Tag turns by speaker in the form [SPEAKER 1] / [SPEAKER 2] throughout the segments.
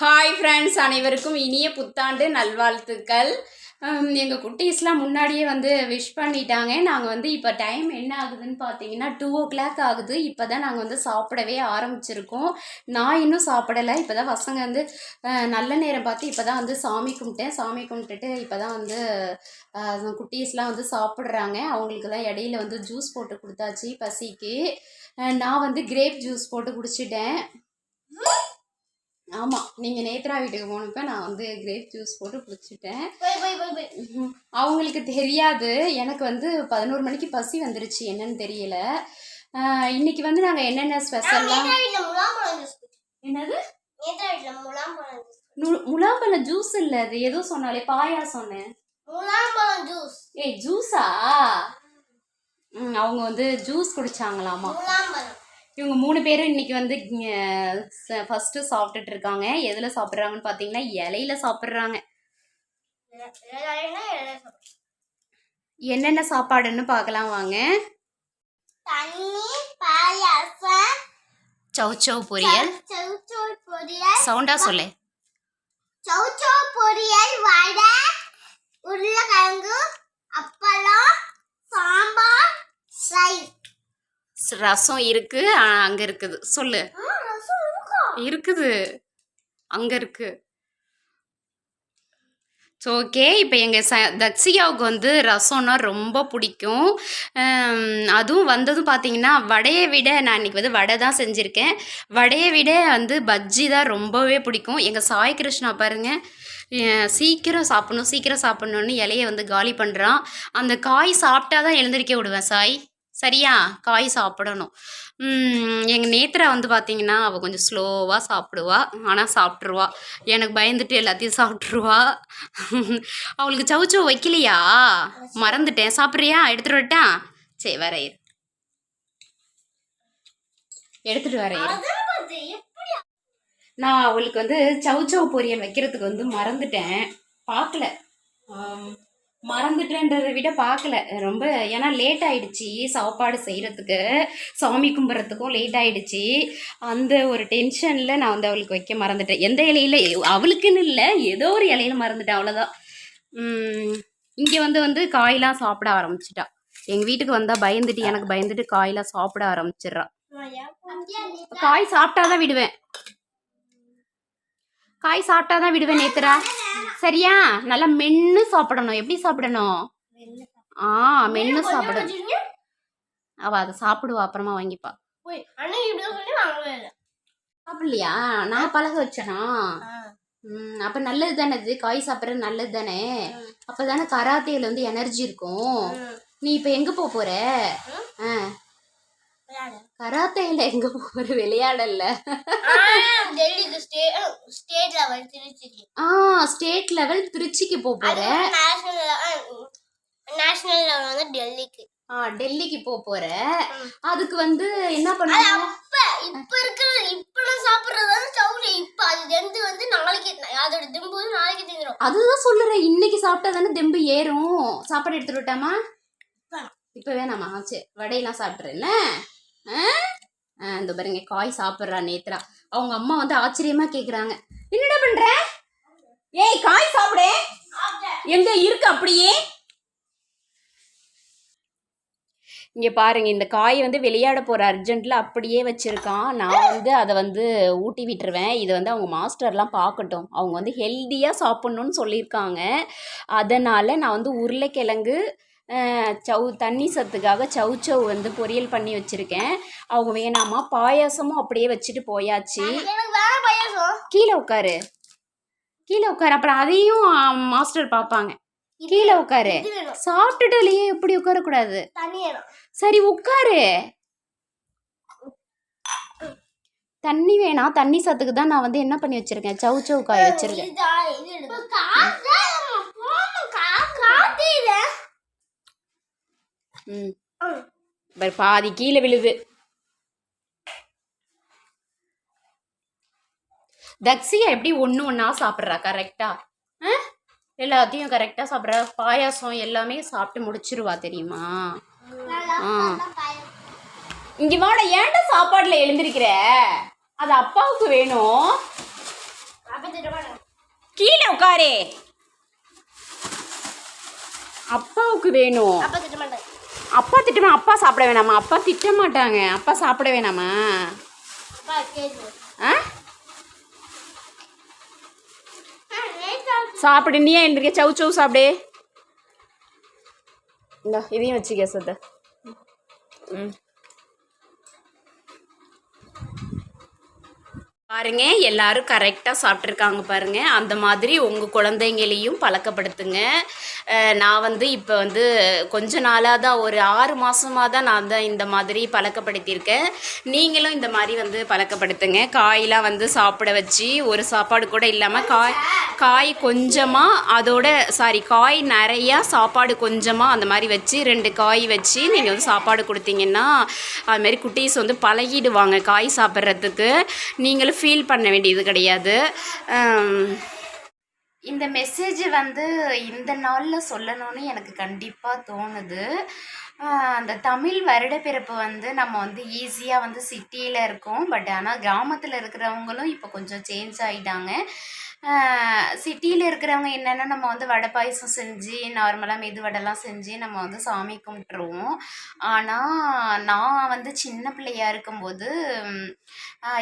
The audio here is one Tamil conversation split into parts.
[SPEAKER 1] ஹாய் ஃப்ரெண்ட்ஸ் அனைவருக்கும் இனிய புத்தாண்டு நல்வாழ்த்துக்கள். எங்கள் குட்டீஸ்லாம் முன்னாடியே வந்து விஷ் பண்ணிட்டாங்க. நாங்கள் வந்து இப்போ டைம் என்ன ஆகுதுன்னு பார்த்தீங்கன்னா டூ ஓ கிளாக் ஆகுது. இப்போ தான் நாங்கள் வந்து சாப்பிடவே ஆரம்பிச்சிருக்கோம். நான் இன்னும் சாப்பிடலை. இப்போ தான் பசங்க வந்து நல்ல நேரம் பார்த்து இப்போ தான் வந்து சாமி கும்பிட்டேன். சாமி கும்பிட்டுட்டு இப்போ தான் வந்து குட்டீஸ்லாம் வந்து சாப்பிட்றாங்க. அவங்களுக்கெல்லாம் இடையில வந்து ஜூஸ் போட்டு கொடுத்தாச்சு பசிக்கு. நான் வந்து கிரேப் ஜூஸ் போட்டு குடிச்சிட்டேன். ஆமாம் நீங்கள் நேத்ரா வீட்டுக்கு போனப்ப நான் வந்து கிரேப் ஜூஸ் போட்டு குடிச்சிட்டேன்.
[SPEAKER 2] போய் போய் போய் போய்.
[SPEAKER 1] அவங்களுக்கு தெரியாது. எனக்கு வந்து பதினோரு மணிக்கு பசி வந்துருச்சு என்னன்னு தெரியல. இன்னைக்கு வந்து நாங்கள் என்னென்ன ஸ்பெஷல்லாம் என்னது? முலாம்பழ ஜூஸ் இல்லை அது. ஏதோ சொன்னாலே பாயாசம் சொன்னேன்.
[SPEAKER 2] முலாம்பழம் ஜூஸ்
[SPEAKER 1] ஏய் ஜூஸா அவங்க வந்து ஜூஸ் குடிச்சாங்களாமா?
[SPEAKER 2] முலாம்பழம்.
[SPEAKER 1] இவங்க மூணு பேரும் இன்னைக்கு வந்து ஃபஸ்ட்டு சாப்பிட்டுட்டு இருக்காங்க எதில் சாப்பிட்றாங்கன்னு பார்த்தீங்கன்னா இலையில சாப்பிட்றாங்க. என்னென்ன சாப்பாடுன்னு பார்க்கலாம் வாங்க.
[SPEAKER 2] தண்ணி பாயாசம்
[SPEAKER 1] சௌச்சௌ பொரியல்.
[SPEAKER 2] சவுச்சோ பொரியல்
[SPEAKER 1] சவுண்டா சொல்லு.
[SPEAKER 2] சவுச்சோ பொரியல் வடை உருளைக்கிழங்கு அப்பளம் சாம்பார் ரைஸ்.
[SPEAKER 1] ரசம் இருக்கு அங்க இருக்குது. சொல்லு. இருக்குது. அங்க இருக்கு. ஸோ ஓகே இப்போ எங்கள் ச தக்ஷிகாவுக்கு வந்து ரசம்னா ரொம்ப பிடிக்கும். அதுவும் வந்ததும் பார்த்தீங்கன்னா வடையை விட நான் இன்னைக்கு வந்து வடை தான் செஞ்சுருக்கேன். வடையை விட வந்து பஜ்ஜி தான் ரொம்பவே பிடிக்கும். எங்கள் சாய் கிருஷ்ணா பாருங்க அஹ், சீக்கிரம் சாப்பிடணும் சீக்கிரம் சாப்பிடணுன்னு இலையை வந்து காலி பண்ணுறான் அந்த காய் சாப்பிட்டா தான் எழுந்திருக்க விடுவேன் சாய். சரியா? காய் சாப்பிடணும். எங்கள் நேத்திரா வந்து பார்த்தீங்கன்னா அவள் கொஞ்சம் ஸ்லோவாக சாப்பிடுவா. ஆனால் சாப்பிட்ருவா எனக்கு பயந்துட்டு எல்லாத்தையும் சாப்பிட்ருவா அவளுக்கு சவுச்சோ வைக்கலையா? மறந்துட்டேன். சாப்பிட்றியா? எடுத்துட்டு வரட்டா? சரி வர இரு. எடுத்துட்டு வர நான் அவளுக்கு வந்து சவுச்சவு பொரியல் வைக்கிறதுக்கு வந்து மறந்துட்டேன். பார்க்கல மறந்துட்டேன்றதை விட பார்க்கல. ரொம்ப ஏன்னா லேட் ஆயிடுச்சு சாப்பாடு செய்கிறதுக்கு சாமி கும்பிட்றதுக்கும் லேட் ஆயிடுச்சு. அந்த ஒரு டென்ஷனில் நான் வந்து அவளுக்கு வைக்க மறந்துட்டேன். எந்த இலையில அவளுக்குன்னு இல்லை ஏதோ ஒரு இலையில மறந்துட்டேன் அவ்வளோதான் இங்கே வந்து வந்து காயெல்லாம் சாப்பிட ஆரம்பிச்சிட்டா. எங்கள் வீட்டுக்கு வந்தால் பயந்துட்டு எனக்கு பயந்துட்டு காயெல்லாம் சாப்பிட ஆரம்பிச்சிடுறா. காய் சாப்பிட்டாதான் விடுவேன். காய் சாப்பிட்டாதான் விடுவேன் நேத்துரா. சரியா? நல்லா மென்னு சாப்பிடணும். எப்படி சாப்பிடணும்? ஆ மென்னு சாப்பிடணும் அவ அதை சாப்பிடுவா அப்புறமா வாங்கிப்பா. சாப்பிடலையா? நான் பழக வச்சனா? ம் அப்ப நல்லது தானே இது? காய் சாப்பிட்றது நல்லது தானே? அப்பதானே கராத்தேல வந்து எனர்ஜி இருக்கும். நீ இப்ப எங்க போக போற? ஆ. கராத்தேல எங்க போற விளையாடல
[SPEAKER 2] ஸ்டேட் லெவல் திருச்சிக்கு.
[SPEAKER 1] ஆ ஸ்டேட் லெவல் திருச்சிக்கு போக போற?
[SPEAKER 2] நேஷனல் நேஷனல் லெவல் வந்து டெல்லிக்கு.
[SPEAKER 1] ஆ டெல்லிக்கு போக போற. அதுக்கு வந்து என்ன
[SPEAKER 2] அது
[SPEAKER 1] பண்ணுவ
[SPEAKER 2] அப்ப இப்ப இருக்கிற இப்ப நான் சாப்பிடுறது வந்து சவுரி இப்ப அது தெந்து வந்து நாளைக்கு அதோட தெம்பு வந்து நாளைக்கு தெரிஞ்சிடும்
[SPEAKER 1] அதுதான் சொல்லுறேன். இன்னைக்கு சாப்பிட்டா தானே தெம்பு ஏறும். சாப்பாடு எடுத்துட்டு விட்டாமா. இப்போ வேணாமா. சரி வடையெல்லாம் சாப்பிட்றேன்ல ஆ ஆ, இந்த பாருங்க காய் சாப்பிட்றா நேத்ரா. அவங்க அம்மா வந்து ஆச்சரியமா கேக்குறாங்க. என்னடா பண்ற? ஏய் காய் சாப்பிடு. எங்க இருக்கு அப்படியே? இங்க பாருங்க இந்த காய் வந்து விளையாட போற அர்ஜென்ட்ல அப்படியே வச்சிருக்கான். நான் வந்து அதை வந்து ஊட்டி விட்டுருவேன். இது வந்து அவங்க மாஸ்டர்லாம் பார்க்கட்டும். அவங்க வந்து ஹெல்த்தியாக சாப்பிட்ணுன்னு சொல்லியிருக்காங்க. அதனால் நான் வந்து உருளைக்கிழங்கு சவு தண்ணி சத்துக்காக சவுச்சவ் வந்து பொரியல் பண்ணி வச்சுருக்கேன் அவங்க வேணாமா பாயாசமும் அப்படியே வச்சுட்டு போயாச்சு கீழே உட்காரு கீழே உட்காரு அப்புறம் அதையும் மாஸ்டர் பார்ப்பாங்க கீழே உட்காரு சாப்பிட்டுட்டுலையே எப்படி உட்காரக்கூடாது சரி உட்காரு தண்ணி வேணாம் தண்ணி சத்துக்கு தான் நான் வந்து என்ன பண்ணி வச்சிருக்கேன் சவு சவு காய வச்சிருக்கேன்
[SPEAKER 2] இதா, இது எடு. காத்து, போமா, கா- காத்து இல்ல.
[SPEAKER 1] ம். பாதி கீழே விழுது. தக்ஷியா எப்படி ஒன்று ஒன்றா சாப்பிட்றா? கரெக்டா எல்லாத்தையும் கரெக்டாக சாப்பிட்றா. பாயாசம் எல்லாமே சாப்பிட்டு முடிச்சிருவா தெரியுமா? ஆ. இங்கே வாட ஏன்டா சாப்பாடில் எழுந்திருக்கிற? அது அப்பாவுக்கு வேணும். கீழே உட்காரு. அப்பாவுக்கு வேணும்.
[SPEAKER 2] அப்பா
[SPEAKER 1] திட்டமா அப்பா சாப்பிட வேணாமா? அப்பா திட்ட மாட்டாங்க. அப்பா சாப்பிட வேணாமா? ஆ? சாப்பிடு நீ ஏன் எந்திரிக்க? சவு சவு சாப்பிடு. இந்த இதையும் வச்சுக்க சத்த. ம். பாருங்க எல்லாரும் கரெக்டாக சாப்பிட்ருக்காங்க பாருங்க. அந்த மாதிரி உங்கள் குழந்தைங்களையும் பழக்கப்படுத்துங்க. நான் வந்து இப்போ வந்து கொஞ்ச நாளாக தான் ஒரு ஆறு மாதமாக தான் நான் தான் இந்த மாதிரி பழக்கப்படுத்தியிருக்கேன். நீங்களும் இந்த மாதிரி வந்து பழக்கப்படுத்துங்க. காயெலாம் வந்து சாப்பிட வச்சு ஒரு சாப்பாடு கூட இல்லாமல் காய் காய் கொஞ்சமாக அதோட சாரி காய் நிறையா சாப்பாடு கொஞ்சமாக அந்த மாதிரி வச்சு ரெண்டு காய் வச்சு நீங்கள் வந்து சாப்பாடு கொடுத்தீங்கன்னா அதுமாரி குட்டீஸ் வந்து பழகிடுவாங்க காய் சாப்பிட்றதுக்கு. நீங்களும் ஃபீல் பண்ண வேண்டியது கிடையாது. இந்த மெசேஜ் வந்து இந்த நாளில் சொல்லணும்னு எனக்கு கண்டிப்பாக தோணுது. அந்த தமிழ் வருடப்பிறப்பு வந்து நம்ம வந்து ஈஸியாக வந்து சிட்டியில் இருக்கோம். பட் ஆனால் கிராமத்தில் இருக்கிறவங்களும் இப்போ கொஞ்சம் சேஞ்ச் ஆகிட்டாங்க சிட்டியில் இருக்கிறவங்க என்னென்னா நம்ம வந்து வடை பாயசம் செஞ்சு நார்மலாக மெது வடைலாம் செஞ்சு நம்ம வந்து சாமி கும்பிட்ருவோம் ஆனால் நான் வந்து சின்ன பிள்ளையாக இருக்கும்போது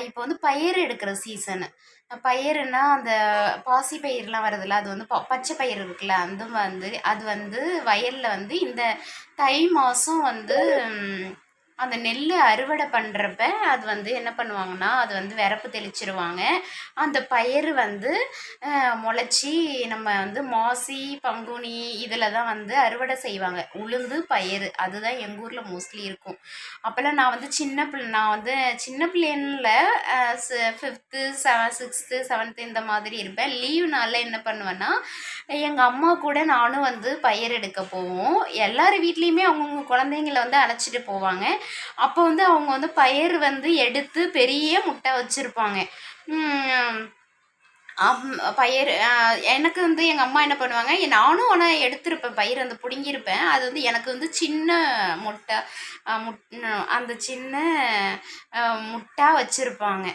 [SPEAKER 1] இப்போ வந்து பயிர் எடுக்கிற சீசனு பயிறுனா அந்த பாசி பயிர்லாம் வருதுல்ல அது வந்து ப- பச்சை பயிர் இருக்குல்ல அதுவும் வந்து அது வந்து வயலில் வந்து இந்த தை மாதம் வந்து அந்த நெல் அறுவடை பண்ணுறப்ப அது வந்து என்ன பண்ணுவாங்கன்னா அது வந்து விரப்பு தெளிச்சிருவாங்க. அந்த பயிர் வந்து முளைச்சி நம்ம வந்து மாசி பங்குனி இதில் தான் வந்து அறுவடை செய்வாங்க. உளுந்து பயிறு. அதுதான் எங்கள் ஊரில் மோஸ்ட்லி இருக்கும். அப்போல்லாம் நான் வந்து சின்ன பிள்ளை நான் வந்து சின்ன பிள்ளைன்ல ஃபிஃப்த்து செவன் சிக்ஸ்த்து செவன்த்து இந்த மாதிரி இருப்பேன். லீவ் நாளில் என்ன பண்ணுவேன்னா எங்கள் அம்மா கூட நானும் வந்து பயிர் எடுக்க போவோம். எல்லார் வீட்லேயுமே அவங்கவுங்க குழந்தைங்கள வந்து அழைச்சிட்டு போவாங்க. அப்போ வந்து அவங்க வந்து பயிர் வந்து எடுத்து பெரிய முட்டை வச்சுருப்பாங்க. பயிர் எனக்கு வந்து எங்கள் அம்மா என்ன பண்ணுவாங்க நானும் ஆனால் எடுத்திருப்பேன் பயிர் அந்த பிடுங்கியிருப்பேன். அது வந்து எனக்கு வந்து சின்ன முட்டை முட் அந்த சின்ன முட்டா வச்சுருப்பாங்க.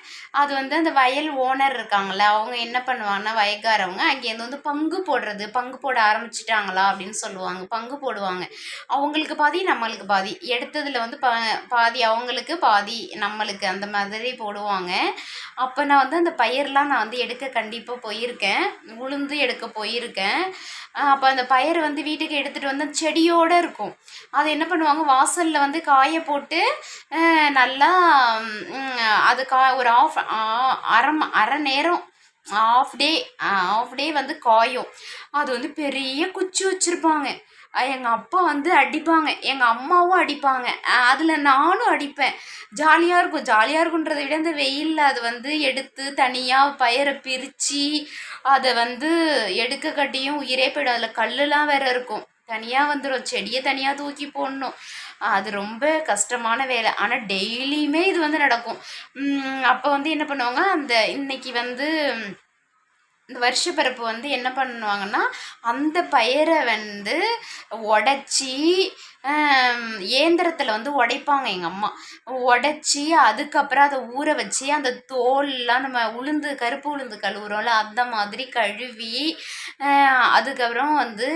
[SPEAKER 1] அது வந்து அந்த வயல் ஓனர் இருக்காங்கல்ல அவங்க என்ன பண்ணுவாங்கன்னா வயக்காரவங்க அங்கேருந்து வந்து பங்கு போடுறது பங்கு போட ஆரம்பிச்சிட்டாங்களா அப்படின்னு சொல்லுவாங்க பங்கு போடுவாங்க. அவங்களுக்கு பாதி நம்மளுக்கு பாதி. எடுத்ததில் வந்து பா பாதி அவங்களுக்கு பாதி நம்மளுக்கு அந்த மாதிரி போடுவாங்க. அப்போ நான் வந்து அந்த பயிரெலாம் நான் வந்து எடுக்க கண்டிப்பாக போயிருக்கேன். உளுந்து எடுக்க போயிருக்கேன். அப்போ அந்த பயிர் வந்து வீட்டுக்கு எடுத்துகிட்டு வந்து செடியோடு இருக்கும். அது என்ன பண்ணுவாங்க? வாசலில் வந்து காய போட்டு நல்லா அது கா ஒரு ஆஃப் அரை அரை நேரம் ஆஃப் டே ஆஃப் டே வந்து காயும். அது வந்து பெரிய குச்சி வச்சுருப்பாங்க. எங்கள் அப்பா வந்து அடிப்பாங்க. எங்கள் அம்மாவும் அடிப்பாங்க. அதில் நானும் அடிப்பேன். ஜாலியாக இருக்கும். ஜாலியாக இருக்குன்றதை விட இந்த வெயிலில் அது வந்து எடுத்து தனியாக பயிரை பிரித்து அதை வந்து எடுக்க கட்டியும் உயிரே போயிடும். அதில் கல்லுலாம் வேற இருக்கும். தனியாக வந்துடும் செடியை தனியாக தூக்கி போடணும். அது ரொம்ப கஷ்டமான வேலை. ஆனால் டெய்லியுமே இது வந்து நடக்கும். அப்போ வந்து என்ன பண்ணுவாங்க? அந்த இன்னைக்கு வந்து இந்த வருஷப்பிறப்பு வந்து என்ன பண்ணுவாங்கன்னா அந்த பயிரை வந்து உடச்சி ஏந்திரத்தில் வந்து உடைப்பாங்க எங்கள் அம்மா. உடைச்சி அதுக்கப்புறம் அதை ஊற வச்சு அந்த தோல்லாம் நம்ம உளுந்து கருப்பு உளுந்து கழுவுறோம்ல அந்த மாதிரி கழுவி அதுக்கப்புறம் வந்து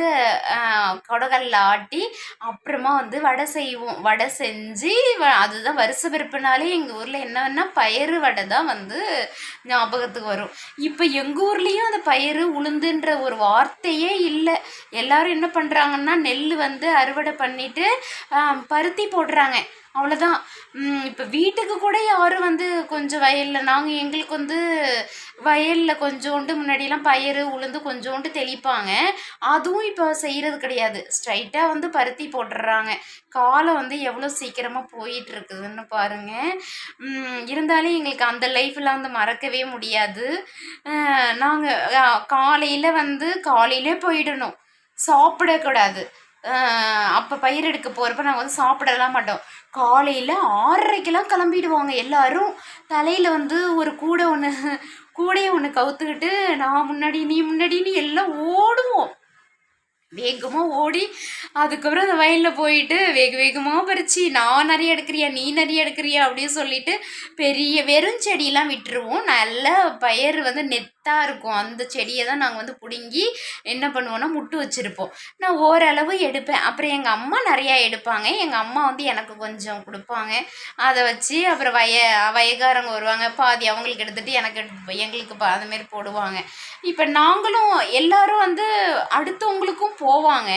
[SPEAKER 1] கொடகல்ல ஆட்டி அப்புறமா வந்து வடை செய்வோம். வடை செஞ்சு வ- அதுதான் வருஷ பிறப்புனாலே எங்கள் ஊரில் என்னன்னா பயிறு வடை தான் வந்து ஞாபகத்துக்கு வரும். இப்போ எங்கள் ஊர்லேயும் அந்த பயிறு உளுந்துன்ற ஒரு வார்த்தையே இல்லை. எல்லாரும் என்ன பண்ணுறாங்கன்னா நெல் வந்து அறுவடை பண்ணிட்டு ஆம், பருத்தி போடுறாங்க. அவ்வளோதான் இப்போ வீட்டுக்கு கூட யாரும் வந்து கொஞ்சம் வயலில் நாங்கள் எங்களுக்கு வந்து வயலில் கொஞ்சோண்டு முன்னாடியெல்லாம் பயிறு உளுந்து கொஞ்சோண்டு தெளிப்பாங்க. அதுவும் இப்போ செய்கிறது கிடையாது. ஸ்ட்ரைட்டாக வந்து பருத்தி போட்டுடுறாங்க காலம் வந்து எவ்வளோ சீக்கிரமாக போயிட்டுருக்குதுன்னு பாருங்கள் இருந்தாலும் எங்களுக்கு அந்த லைஃப்லாம் வந்து மறக்கவே முடியாது. நாங்கள் காலையில் வந்து காலையிலே போயிடணும். சாப்பிடக்கூடாது. அப்போ பயிர் எடுக்க போகிறப்ப நாங்கள் வந்து சாப்பிடலாம் மாட்டோம். காலையில் ஆறரைக்கெல்லாம் கிளம்பிடுவாங்க எல்லாரும். தலையில் வந்து ஒரு கூடை ஒன்று கூடையை ஒன்று கவுத்துக்கிட்டு நான் முன்னாடி நீ முன்னாடின்னு எல்லாம் ஓடுவோம். வேகமாக ஓடி அதுக்கப்புறம் அந்த வயலில் போயிட்டு வேக வேகமாக பறிச்சு நான் நிறைய எடுக்கிறியா நீ நிறைய எடுக்கிறியா அப்படின்னு சொல்லிட்டு பெரிய வெறும் செடியெல்லாம் விட்டுருவோம். நல்ல பயிர் வந்து நெத் நெத்தாக இருக்கும். அந்த செடியை தான் நாங்கள் வந்து பிடுங்கி என்ன பண்ணுவோன்னா முட்டு வச்சுருப்போம். நான் ஓரளவு எடுப்பேன். அப்புறம் எங்கள் அம்மா நிறையா எடுப்பாங்க. எங்கள் அம்மா வந்து எனக்கு கொஞ்சம் கொடுப்பாங்க. அதை வச்சு அப்புறம் வய வயகாரங்க வருவாங்க. பாதி அவங்களுக்கு எடுத்துகிட்டு எனக்கு எடுத்து எங்களுக்கு பா அதுமாரி போடுவாங்க. இப்போ நாங்களும் எல்லாரும் வந்து அடுத்தவங்களுக்கும் போவாங்க.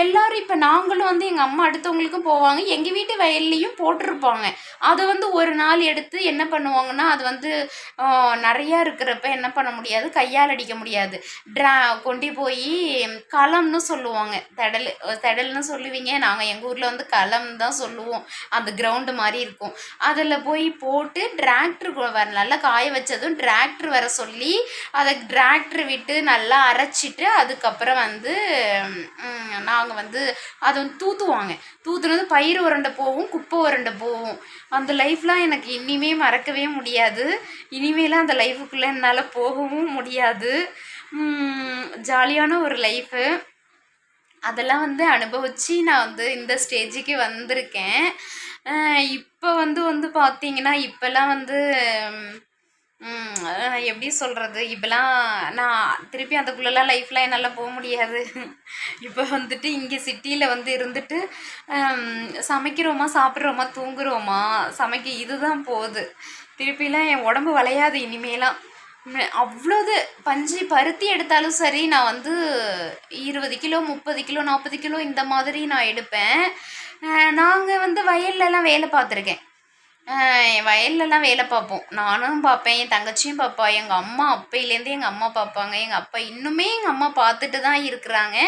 [SPEAKER 1] எல்லாரும் இப்போ நாங்களும் வந்து எங்கள் அம்மா அடுத்தவங்களுக்கும் போவாங்க. எங்கள் வீட்டு வயல்லையும் போட்டிருப்பாங்க. அதை வந்து ஒரு நாள் எடுத்து என்ன பண்ணுவாங்கன்னா அது வந்து நிறையா இருக்கிறப்ப என்ன பண்ண முடியாது. கையால் அடிக்க முடியாது. ட்ரா கொண்டு போய் களம்னு சொல்லுவாங்க. தடல் தடல்னு சொல்லுவீங்க. நாங்கள் எங்கள் ஊரில் வந்து களம் தான் சொல்லுவோம். அந்த கிரவுண்டு மாதிரி இருக்கும். அதில் போய் போட்டு டிராக்டர் வர நல்லா காய வச்சதும் டிராக்டர் வர சொல்லி அதை டிராக்டர் விட்டு நல்லா அரைச்சிட்டு அதுக்கப்புறம் வந்து நான் நாங்கள் வந்து அதை வந்து தூத்துவாங்க. தூத்துனது பயிர் உரண்டை போகும் குப்பை உரண்டை போகும். அந்த லைஃப்லாம் எனக்கு இனிமே மறக்கவே முடியாது. இனிமேலாம் அந்த லைஃபுக்குள்ளே என்னால் போகவும் முடியாது. ஜாலியான ஒரு லைஃபு. அதெல்லாம் வந்து அனுபவித்து நான் வந்து இந்த ஸ்டேஜுக்கு வந்திருக்கேன். இப்போ வந்து வந்து பார்த்தீங்கன்னா இப்போல்லாம் வந்து நான் எப்படி சொல்கிறது இப்போலாம் நான் திருப்பி அதுக்குள்ளெல்லாம் லைஃப்பில் என்னால் போக முடியாது. இப்போ வந்துட்டு இங்கே சிட்டியில் வந்து இருந்துட்டு சமைக்கிறோமா சாப்பிட்றோமா தூங்குறோமா? சமைக்க இதுதான் போகுது. திருப்பிலாம் என் உடம்பு வளையாது இனிமேலாம். அவ்வளோது பஞ்சு பருத்தி எடுத்தாலும் சரி நான் வந்து இருபது கிலோ முப்பது கிலோ நாற்பது கிலோ இந்த மாதிரி நான் எடுப்பேன். நாங்கள் வந்து வயல்லலாம் வேலை பார்த்துருக்கேன். வயல்லலாம் வேலை பார்ப்போம். நானும் பார்ப்பேன் என் தங்கச்சியும் பார்ப்பா எங்கள் அம்மா அப்பையிலேருந்து எங்கள் அம்மா பார்ப்பாங்க. எங்கள் அப்பா இன்னுமே எங்கள் அம்மா பார்த்துட்டு தான் இருக்கிறாங்க.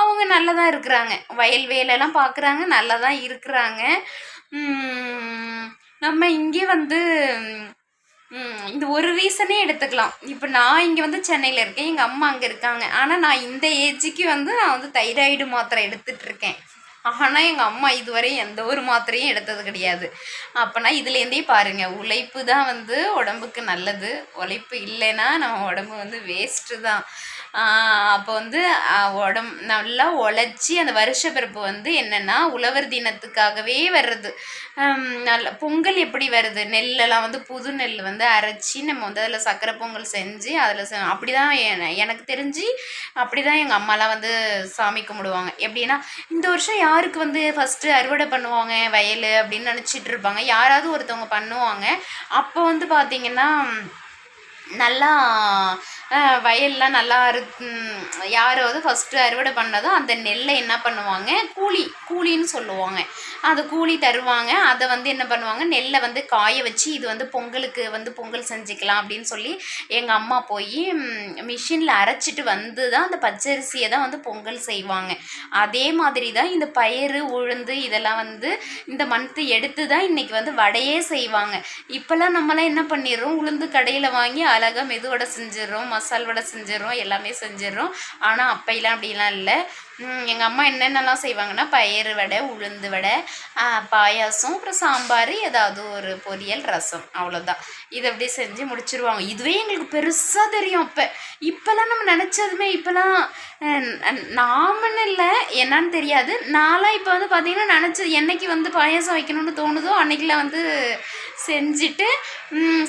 [SPEAKER 1] அவங்க நல்லா தான் இருக்கிறாங்க. வயல் வேலைலாம் பார்க்குறாங்க நல்லா தான் இருக்கிறாங்க. நம்ம இங்கே வந்து இந்த ஒரு ரீசனே எடுத்துக்கலாம். இப்போ நான் இங்கே வந்து சென்னையில் இருக்கேன் எங்கள் அம்மா அங்கே இருக்காங்க. ஆனால் நான் இந்த ஏஜுக்கு வந்து நான் வந்து தைராய்டு மாத்திரை எடுத்துகிட்ருக்கேன் ஆனால் எங்கள் அம்மா இதுவரை எந்த ஒரு மாத்திரையும் எடுத்தது கிடையாது. அப்போனா இதுலேருந்தே பாருங்கள் உழைப்பு தான் வந்து உடம்புக்கு நல்லது. உழைப்பு இல்லைன்னா நம்ம உடம்பு வந்து வேஸ்ட்டு தான். அப்போ வந்து உடம் நல்லா உழைச்சி அந்த வருஷ பிறப்பு வந்து என்னென்னா உழவர் தினத்துக்காகவே வர்றது. நல்ல பொங்கல் எப்படி வருது? நெல்லெல்லாம் வந்து புது நெல் வந்து அரைச்சி நம்ம வந்து அதில் சக்கரை பொங்கல் செஞ்சு அதில் அப்படி தான் எனக்கு தெரிஞ்சு அப்படி தான் எங்கள் அம்மாலாம் வந்து சாமி கும்பிடுவாங்க. எப்படின்னா இந்த வருஷம் யாருக்கு வந்து ஃபஸ்ட்டு அறுவடை பண்ணுவாங்க வயல் அப்படின்னு நினச்சிட்டு இருப்பாங்க. யாராவது ஒருத்தவங்க பண்ணுவாங்க. அப்போ வந்து பார்த்திங்கன்னா நல்லா வயல்லாம் நல்லா அறு யாராவது ஃபஸ்ட்டு அறுவடை பண்ணதோ அந்த நெல்லை என்ன பண்ணுவாங்க? கூலி கூலின்னு சொல்லுவாங்க. அது கூலி தருவாங்க. அதை வந்து என்ன பண்ணுவாங்க? நெல்லை வந்து காய வச்சு இது வந்து பொங்கலுக்கு வந்து பொங்கல் செஞ்சுக்கலாம் அப்படின்னு சொல்லி எங்கள் அம்மா போய் மிஷினில் அரைச்சிட்டு வந்து தான் அந்த பச்சரிசியை தான் வந்து பொங்கல் செய்வாங்க. அதே மாதிரி தான் இந்த பயிறு உளுந்து இதெல்லாம் வந்து இந்த மந்த்து எடுத்து தான் இன்றைக்கி வந்து வடையே செய்வாங்க. இப்போல்லாம் நம்மளாம் என்ன பண்ணிடுறோம்? உளுந்து கடையில் வாங்கி அழகாக மெதுவடை செஞ்சிடறோம். மசால் வடை செஞ்சிடறோம் எல்லாமே செஞ்சிடறோம் ஆனால் அப்பையெல்லாம் அப்படிலாம் இல்லை. எங்கள் அம்மா என்னென்னலாம் செய்வாங்கன்னா பயிறு வடை உளுந்து வடை பாயாசம் அப்புறம் சாம்பார் ஏதாவது ஒரு பொரியல் ரசம் அவ்வளோதான் இதை அப்படியே செஞ்சு முடிச்சிருவாங்க. இதுவே எங்களுக்கு பெருசாக தெரியும் அப்போ. இப்போல்லாம் நம்ம நினச்சதுமே இப்போல்லாம் நாமன்னு இல்லை. என்னன்னு தெரியாது. நான்லாம் இப்போ வந்து பார்த்திங்கன்னா நினச்சது என்னைக்கு வந்து பாயாசம் வைக்கணும்னு தோணுதோ அன்னைக்கெலாம் வந்து செஞ்சுட்டு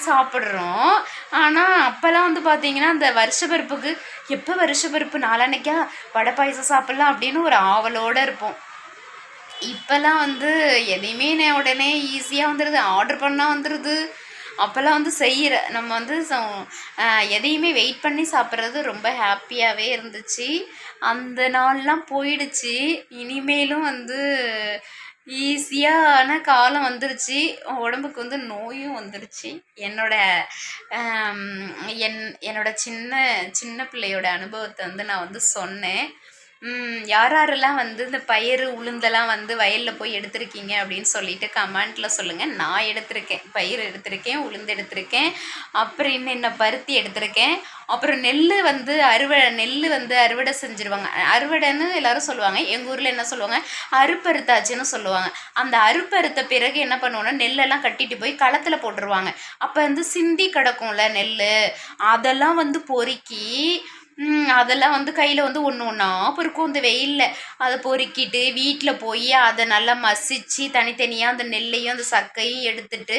[SPEAKER 1] சாப்பிட்றோம். ஆனால் அப்போல்லாம் வந்து பார்த்திங்கன்னா அந்த வருஷப்பருப்புக்கு எப்போ வருஷப்பருப்பு? நாளான்னைக்கா வடை பாயசம் சாப்பிட்லாம். அப்படின்னு ஒரு ஆவலோடு இருப்போம். இப்போல்லாம் வந்து எதையுமே நான் உடனே ஈஸியாக வந்துடுது ஆர்டர் பண்ணால் வந்துடுது அப்போல்லாம் வந்து செய்கிற நம்ம வந்து ச- எதையுமே வெயிட் பண்ணி சாப்பிட்றது ரொம்ப ஹாப்பியாகவே இருந்துச்சு. அந்த நாள்லாம் போயிடுச்சு. இனிமேலும் வந்து ஈஸியான காலம் வந்துருச்சு. உடம்புக்கு வந்து நோயும் வந்துருச்சு. என்னோட என் என்னோட சின்ன சின்ன பிள்ளையோட அனுபவத்தை வந்து நான் வந்து சொன்னேன். யார் யாரெல்லாம் வந்து இந்த பயிர் உளுந்தெல்லாம் வந்து வயலில் போய் எடுத்திருக்கீங்க அப்படின்னு சொல்லிட்டு கமெண்ட்டில் சொல்லுங்கள் நான் எடுத்திருக்கேன். பயிர் எடுத்திருக்கேன் உளுந்து எடுத்திருக்கேன். அப்புறம் இன்னும் என்ன பருத்தி எடுத்திருக்கேன். அப்புறம் நெல் வந்து அறுவடை நெல் வந்து அறுவடை செஞ்சுருவாங்க. அறுவடைன்னு எல்லாரும் சொல்லுவாங்க. எங்கள் ஊரில் என்ன சொல்லுவாங்க? அறுப்பறுத்தாச்சுன்னு சொல்லுவாங்க. அந்த அறுப்பறுத்த பிறகு என்ன பண்ணுவோன்னா நெல்லெல்லாம் கட்டிட்டு போய் களத்தில் போட்டுருவாங்க. அப்போ வந்து சிந்தி கிடக்கும்ல நெல் அதெல்லாம் வந்து பொறுக்கி அதெல்லாம் வந்து கையில் வந்து ஒன்று ஒன்றா இருக்கும். இந்த வெயிலில் அதை பொறுக்கிட்டு வீட்டில் போய் அதை நல்லா மசிச்சு தனித்தனியாக அந்த நெல்லையும் அந்த சக்கையும் எடுத்துட்டு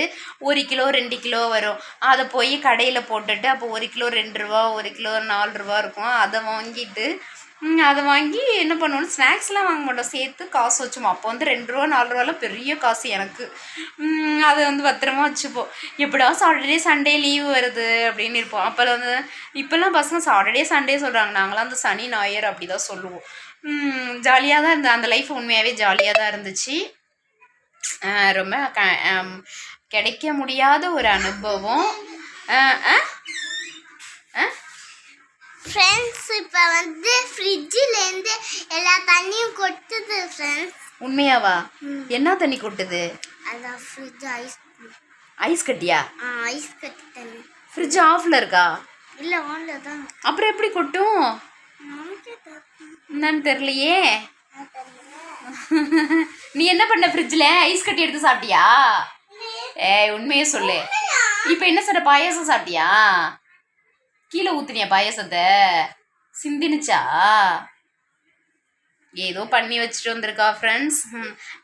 [SPEAKER 1] ஒரு கிலோ ரெண்டு கிலோ வரும். அதை போய் கடையில் போட்டுட்டு அப்போ ஒரு கிலோ ரெண்டு ரூபா ஒரு கிலோ நாலு ரூபா இருக்கும். அதை வாங்கிட்டு அதை வாங்கி என்ன பண்ணுவோம் ஸ்நாக்ஸ்லாம் வாங்க மாட்டோம். சேர்த்து காசு வச்சுப்போம். அப்போ வந்து ரெண்டு ரூபா நாலு ரூபாலாம் பெரிய காசு எனக்கு. அதை வந்து பத்திரமா வச்சுப்போம். எப்படா சாட்டர்டே சண்டே லீவு வருது அப்படின்னு இருப்போம். அப்போ வந்து இப்போல்லாம் பசங்க சாட்டர்டே சண்டே சொல்கிறாங்க நாங்களாம் அந்த சனி ஞாயிறு அப்படி தான் சொல்லுவோம் ஜாலியாக தான் இருந்தது. அந்த லைஃப் உண்மையாகவே ஜாலியாக தான் இருந்துச்சு. ரொம்ப க கிடைக்க முடியாத ஒரு அனுபவம். ஆ ஆ?
[SPEAKER 2] ஃப்ரெண்ட்ஸ் இப்போ வந்து ஃப்ரிட்ஜிலேருந்து எல்லா தண்ணியும் கொட்டுது ஃப்ரெண்ட்ஸ்
[SPEAKER 1] உண்மையாவா? என்ன தண்ணி கொட்டுது?
[SPEAKER 2] அதான் ஃப்ரிட்ஜ் ஐஸ்
[SPEAKER 1] ஐஸ் கட்டியா?
[SPEAKER 2] ஐஸ் கட்டி தண்ணி.
[SPEAKER 1] ஃப்ரிட்ஜ் ஆஃப்ல இருக்கா?
[SPEAKER 2] இல்லை ஆனில் தான்.
[SPEAKER 1] அப்புறம் எப்படி கொட்டும். என்னன்னு தெரியலையே. நீ என்ன பண்ண ஃப்ரிட்ஜில் ஐஸ் கட்டி எடுத்து சாப்பிட்டியா? ஏய் உண்மையே சொல்லு. இப்போ என்ன சொல்ற பாயாசம் சாப்பிட்டியா? கீழே ஊத்துனியா பாயாசத்தை? சிந்தினுச்சா? ஏதோ பண்ணி வச்சுட்டு வந்திருக்கா ஃப்ரெண்ட்ஸ்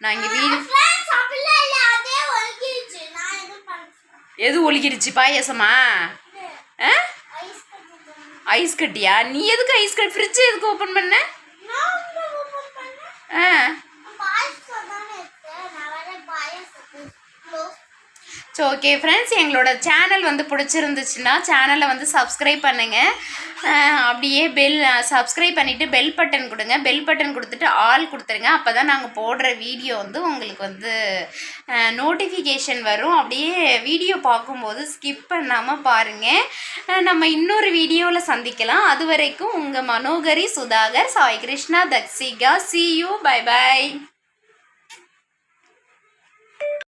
[SPEAKER 1] நான் இங்கே வீடு. எது ஒழுகிருச்சு பாயாசமா?
[SPEAKER 2] ஐஸ்
[SPEAKER 1] கட்டியா? நீ எதுக்கு ஐஸ் கட்டி ஃப்ரிட்ஜ் எதுக்கு ஓப்பன் பண்ண. ஆ
[SPEAKER 2] பாயாசம் தானே இருக்கு. நான் வேற பாயாசத்தை close
[SPEAKER 1] ஸோ ஓகே ஃப்ரெண்ட்ஸ் எங்களோட சேனல் வந்து பிடிச்சிருந்துச்சுன்னா சேனலை வந்து சப்ஸ்கிரைப் பண்ணுங்கள் அப்படியே பெல் சப்ஸ்கிரைப் பண்ணிவிட்டு பெல் பட்டன் கொடுங்க. பெல் பட்டன் கொடுத்துட்டு ஆல் கொடுத்துருங்க. அப்போ தான் நாங்கள் போடுற வீடியோ வந்து உங்களுக்கு வந்து நோட்டிஃபிகேஷன் வரும். அப்படியே வீடியோ பார்க்கும்போது ஸ்கிப் பண்ணாமல் பாருங்கள் நம்ம இன்னொரு வீடியோவில் சந்திக்கலாம். அது வரைக்கும் உங்கள் Manohari Sudhakar Sai Krishna Dakshika. See you bye bye